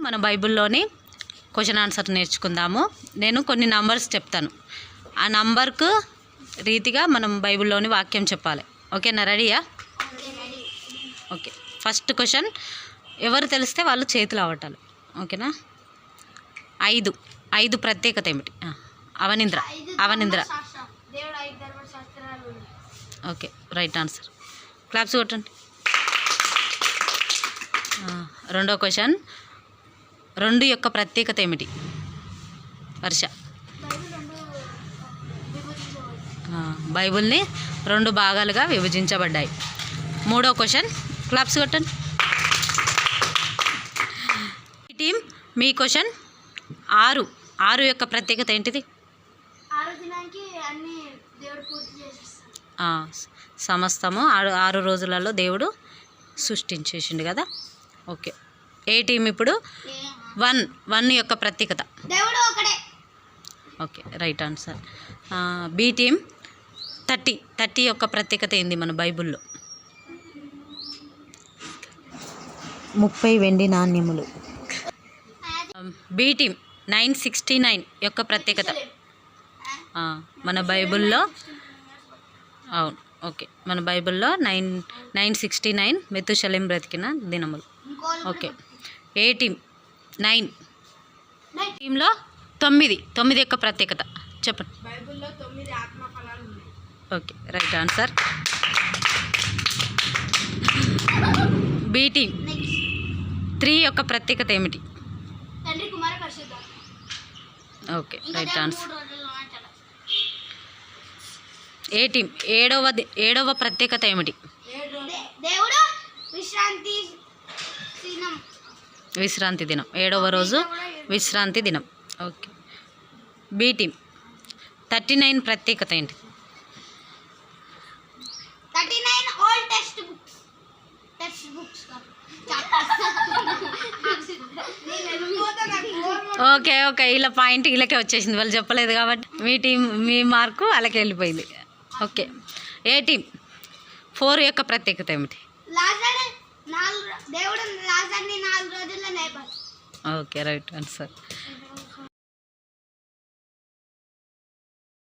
మన బైబిల్లోని question answer నేర్చుకుందాము. నేను కొన్ని నంబర్స్ చెప్తాను. ఆ నంబర్కు రీతిగా మనం బైబిల్లోని వాక్యం చెప్పాలి. ఓకేనా? రెడీయా? ఓకే. ఫస్ట్ క్వశ్చన్ ఎవరు తెలిస్తే వాళ్ళు చేతులు అవ్వటాలి ఓకేనా? ఐదు. ఐదు ప్రత్యేకత ఏమిటి? Avanindra. Avanindra. Okay. Right answer. Claps కొట్టండి. రెండో క్వశ్చన్. రెండు యొక్క ప్రత్యేకత ఏమిటి? వర్ష బైబిల్ని రెండు భాగాలుగా విభజించబడ్డాయి. మూడో క్వశ్చన్. క్లాప్స్ కొట్టండి. ఈ టీం మీ క్వశ్చన్. ఆరు. ఆరు యొక్క ప్రత్యేకత ఏంటిది? సమస్తము ఆరు ఆరు రోజులలో దేవుడు సృష్టించేసిండు కదా? ఓకే. ఏ టీం ఇప్పుడు? వన్ వన్ యొక్క ప్రత్యేకత. దేవుడు ఒకడే. Okay right answer. B team thirty. Thirty యొక్క ప్రత్యేకత ఏంది మన బైబిల్లో? ముప్పై వెండి నాణ్యములు. B team nine sixty nine యొక్క ప్రత్యేకత. ఆ, మన బైబిల్లో? అవును ఓకే. మన బైబిల్లో nine nine sixty nine Methuselah బ్రతికిన దినములు. ఓకే ఏ టీం నైన్ టీంలో తొమ్మిది. తొమ్మిది యొక్క ప్రత్యేకత. చెప్పండి. బైబిల్లో తొమ్మిది ఆత్మ ఫలాలు ఉన్నాయి. Okay right answer B team three యొక్క ప్రత్యేకత ఏమిటి? తండ్రి కుమార పరిశుద్ధ. Okay right answer A team ఏడవ ఏడవ ప్రత్యేకత ఏమిటి దేవుడు విశ్రాంతి దినం విశ్రాంతి దినం. ఏడవ రోజు విశ్రాంతి దినం. Okay. B team thirty nine ప్రత్యేకత ఏంటి? Okay okay. ఇలా పాయింట్ వీళ్ళకే వచ్చేసింది. వాళ్ళు చెప్పలేదు కాబట్టి. మీ టీం మీ మార్కు వాళ్ళకి వెళ్ళిపోయింది. ఓకే. ఏ టీం ఫోర్ యొక్క ప్రత్యేకత ఏమిటి? నాలుగు దేవుడు రాజాన్ని నాలుగు రోజుల్లో లేపాడు. Okay right answer.